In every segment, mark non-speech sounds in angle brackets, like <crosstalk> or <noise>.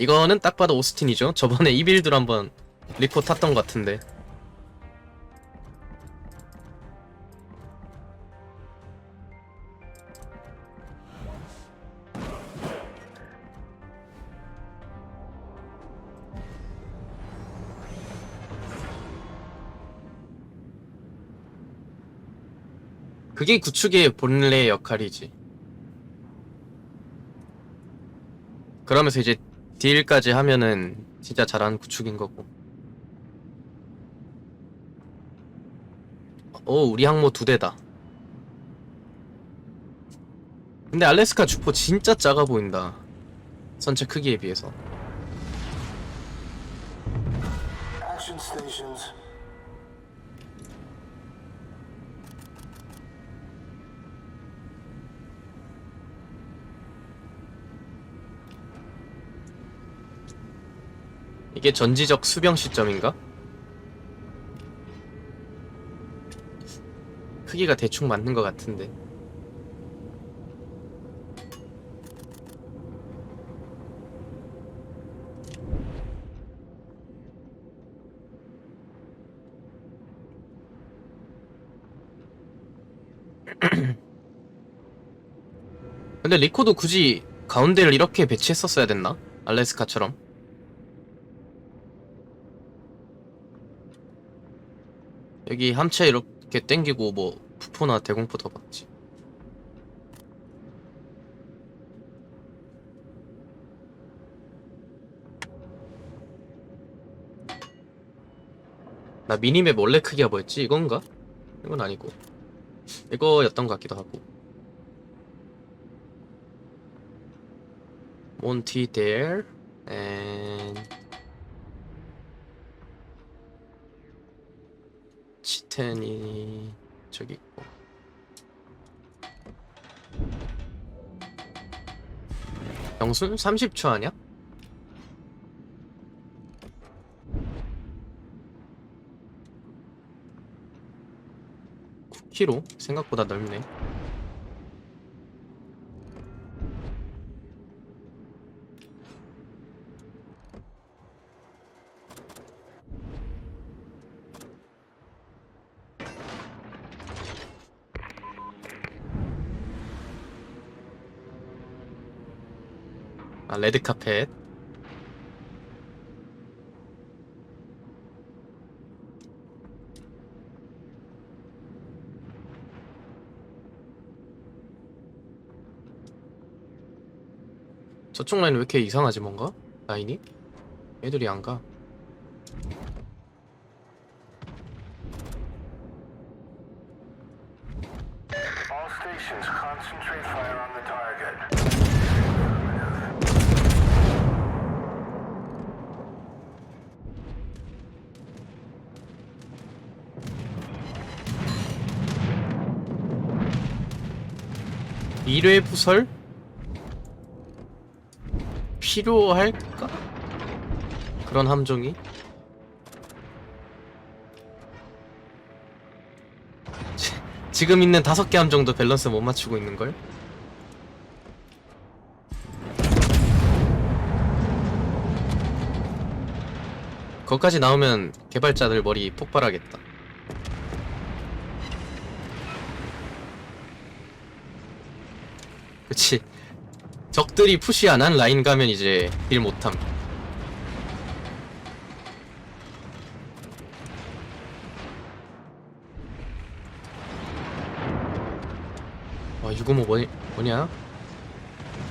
이거는 딱 봐도 오스틴이죠. 저번에 이 빌드로 한번 리포 탔던 것 같은데. 그게 구축의 본래의 역할이지. 그러면서 이제 딜까지 하면은 진짜 잘하는 구축인 거고. 오, 우리 항모 두 대다. 근데 알래스카 주포 진짜 작아 보인다. 선체 크기에 비해서. Action stations. 이게 전지적 수병 시점인가? 크기가 대충 맞는 것 같은데. <clears throat> 근데 리코도 굳이 가운데를 이렇게 배치했었어야 됐나? 알래스카처럼. 여기 함체 이렇게 땡기고 뭐 부포나 대공포 더 박지. 나 미니맵 원래 크기가 뭐였지? 이건가? 이건 아니고 이거였던 것 같기도 하고 몬티 there and 치텐이 저기 있고 영순 30초 아니야? 9km? 생각보다 넓네 아 레드 카펫 저쪽 라인 왜 이렇게 이상하지 뭔가? 라인이? 애들이 안 가. 미래 부설? 필요할까? 그런 함정이? 지- <laughs> 지금 있는 다섯 개 함정도 밸런스 못 맞추고 있는걸? 거기까지 나오면 개발자들 머리 폭발하겠다. 그치. 적들이 푸시 안 한 라인 가면 이제 일 못함. 와, 유고모 뭐니, 뭐냐?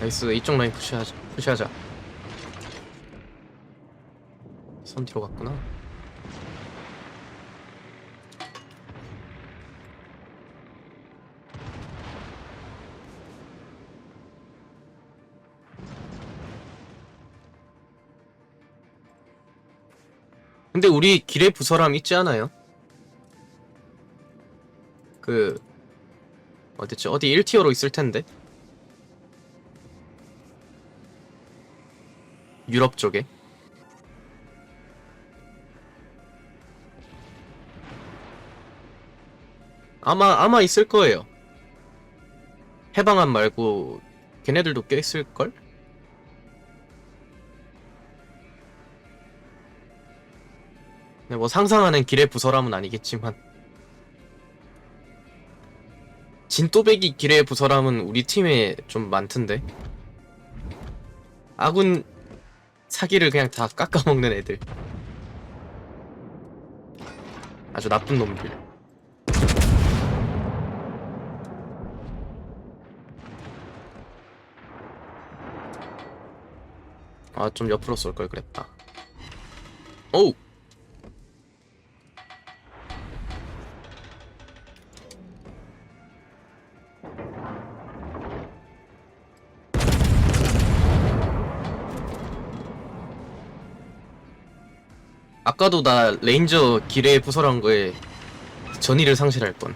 나이스, 이쪽 라인 푸시하자. 푸시하자. 선 뒤로 갔구나. 근데 우리 길에 부서람 있지 않아요? 그 어딨지? 어디 1티어로 있을 텐데. 유럽 쪽에. 아마 아마 있을 거예요. 해방한 말고 걔네들도 꽤 있을 걸? 근데 뭐 상상하는 길의 부서람은 아니겠지만. 진또배기 길의 부서람은 우리 팀에 좀 많던데. 아군 사기를 그냥 다 깎아먹는 애들. 아주 나쁜 놈들. 아 좀 옆으로 쏠 걸 그랬다. 오우 아까도 나 레인저 길에 부설한 거에 전의를 상실할 뻔.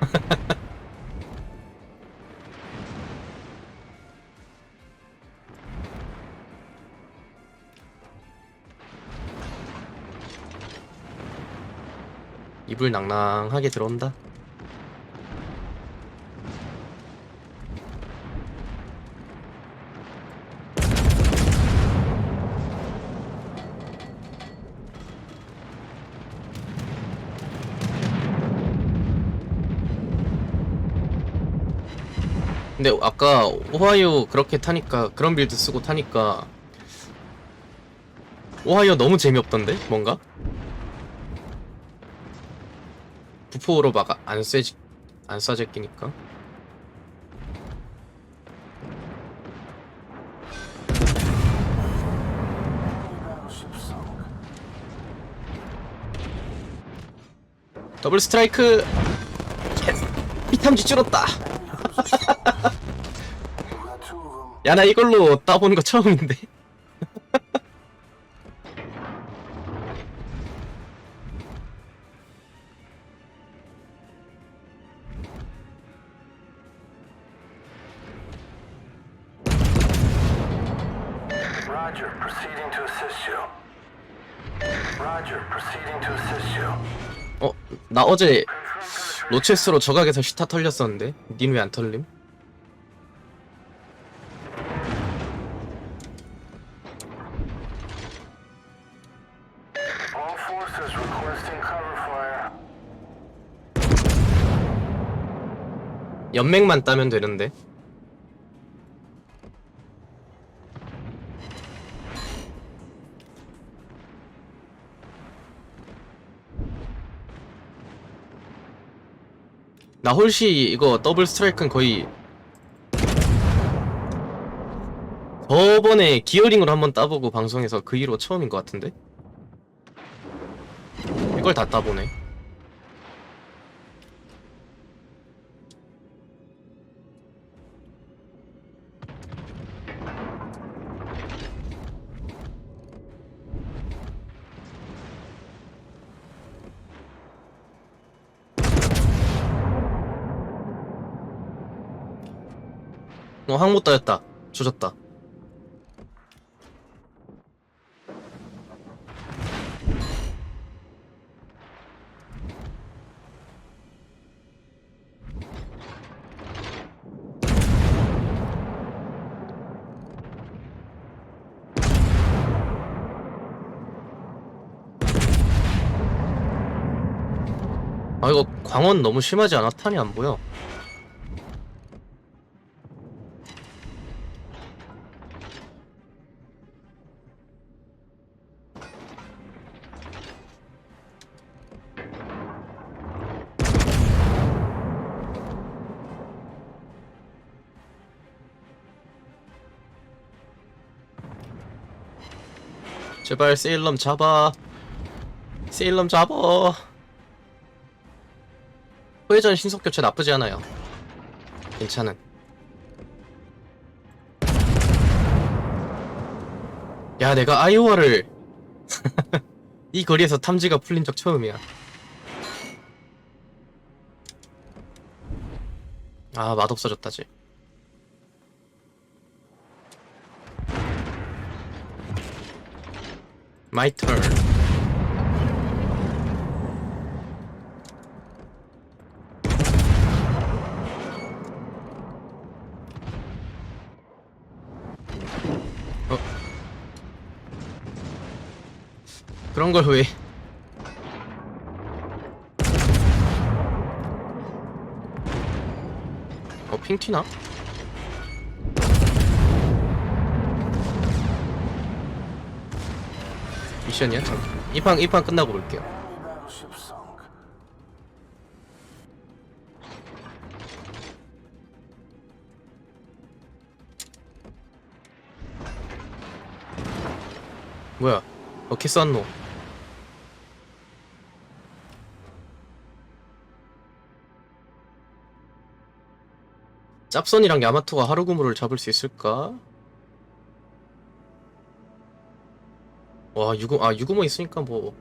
<laughs> 이불 낭낭하게 들어온다. 근데 아까 오하이오 그렇게 타니까 그런 빌드 쓰고 타니까 오하이오 너무 재미없던데? 뭔가? 부포로 막안 쏴지 안 쏴질 끼니까. Battleship sunk. 더블 스트라이크! 피탐지 줄었다 <laughs> 야 나 이걸로 따보는 거 처음인데 Roger, proceeding to assist you. Roger, proceeding to assist you. 어 나 어제. 로체스로 저각에서 시타 털렸었는데 닌 왜 안 털림? 연맥만 따면 되는데. 나 홀시 이거 더블 스트라이크는 거의 저번에 기어링으로 한번 따보고 방송에서 그 이후로 처음인 것 같은데? 이걸 다 따보네 어 항못 따였다. 조졌다. 아 이거 광원 너무 심하지 않아? 탄이 안 보여 제발 세일럼 잡아. 세일럼 잡아. 후회전 신속 교체 나쁘지 않아요. 괜찮은. 야 내가 아이오와를 <laughs> 이 거리에서 탐지가 풀린 적 처음이야. 아 맛없어졌다지 My turn. 어. 그런 걸 왜? 어, 핑 튀나? 미션이야? 이판 이판 끝나고 볼게요. 뭐야? 어케 쐈노? 짭선이랑 야마토가 하루구무를 잡을 수 있을까? 와 유구 아 유구모 있으니까 뭐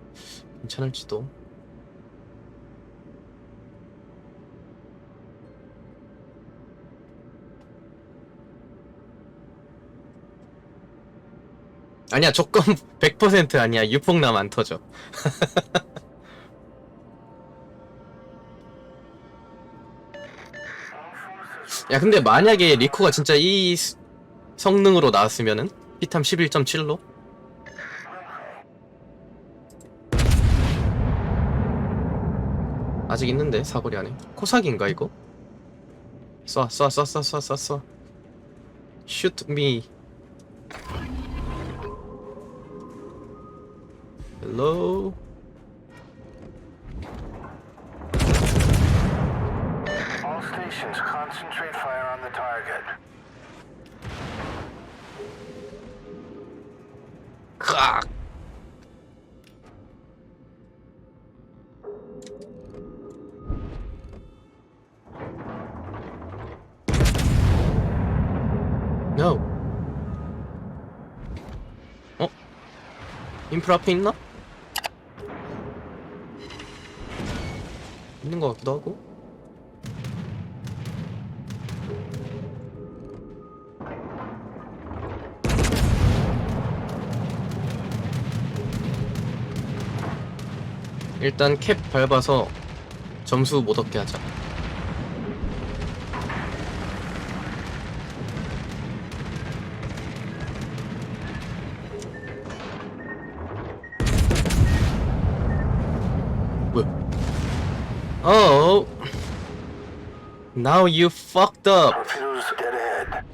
괜찮을지도. 아니야 조건 100% <laughs> 아니야. 유폭남 안 터져. <laughs> 야 근데 만약에 리코가 진짜 이 스- 성능으로 나왔으면은 피탐 11.7로 아직 있는데 사거리 안에 코사기인가 이거? 쏴 쏴 쏴 쏴 쏴 쏴쏴 Shoot me Hello? All stations concentrate fire on the target. 크 인프라 앞에 있나? 있는 것 같기도 하고. 일단 캡 밟아서 점수 못 얻게 하자. Oh. Now you fucked up. Torpedoes dead ahead.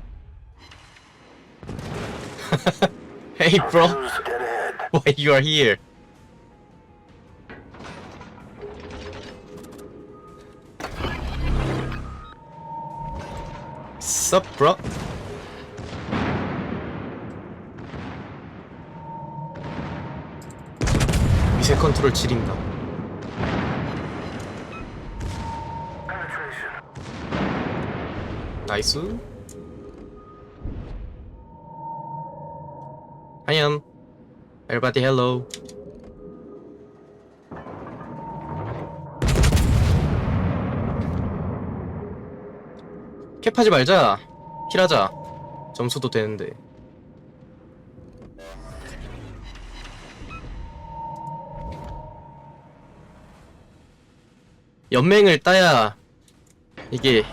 Hey <laughs> bro, <laughs> Torpedoes dead ahead. why you are here? Sup, bro? 미세 컨트롤 지린다. 나이스. 하염. Everybody hello. 캡하지 말자. 킬하자. 점수도 되는데. 연맹을 따야 이게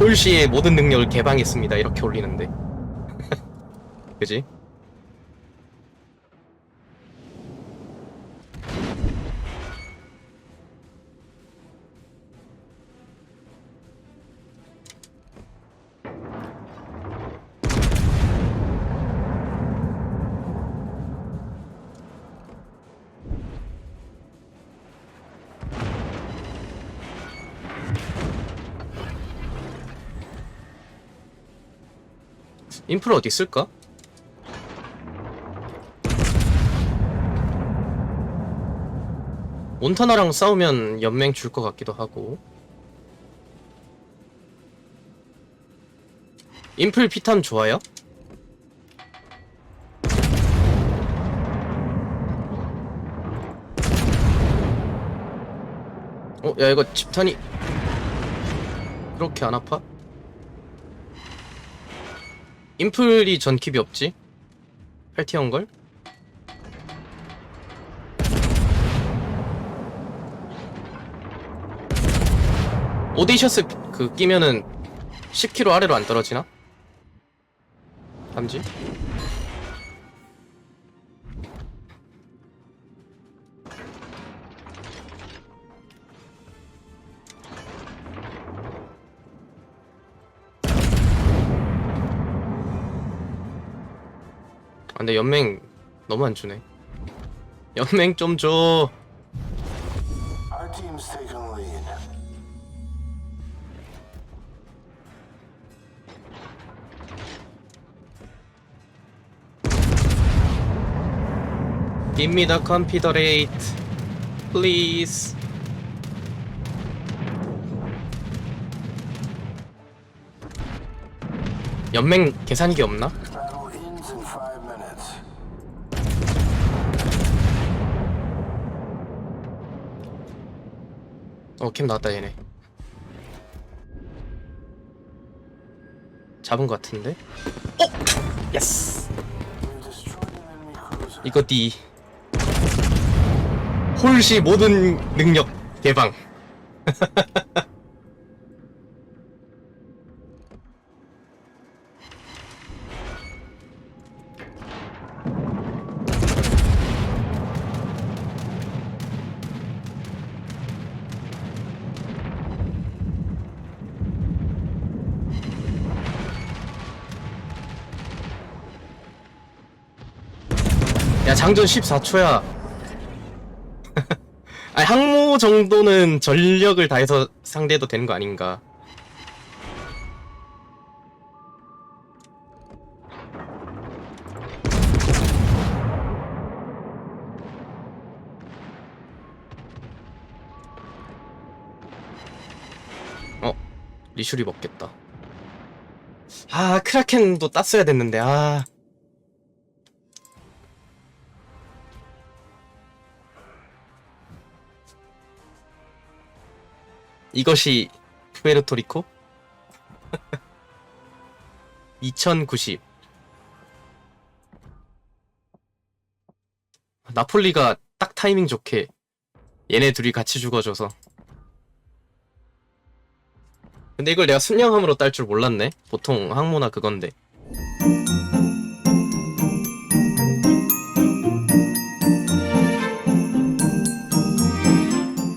홀시의 모든 능력을 개방했습니다. 이렇게 올리는데. <laughs> 그지? 인프라 어디 있을까? 몬타나랑 싸우면 연맹 줄 것 같기도 하고 인플 피탐 좋아요? 어? 야 이거 집탄이 그렇게 안 아파? 인플이 전킵이 없지? 8티어인걸? 오데이셔스 그 끼면은 10km 아래로 안 떨어지나? 감지? 근데 연맹 너무 안 주네. 연맹 좀 줘. Our team's taken lead. Give me the confederate, please. 연맹 계산기 없나? 어, 캠 나왔다 얘네. 잡은 것 같은데? 어! 예스! 이거 D. 홀시 모든 능력 개방. 야 장전 14초야. <laughs> 아니 항모 정도는 전력을 다해서 상대해도 되는 거 아닌가? 어 리슈리 먹겠다. 아 크라켄도 땄어야 됐는데 아. 이것이 푸에르토리코? <laughs> 2090 나폴리가 딱 타이밍 좋게 얘네 둘이 같이 죽어줘서. 근데 이걸 내가 순양함으로 딸 줄 몰랐네. 보통 항모나 그건데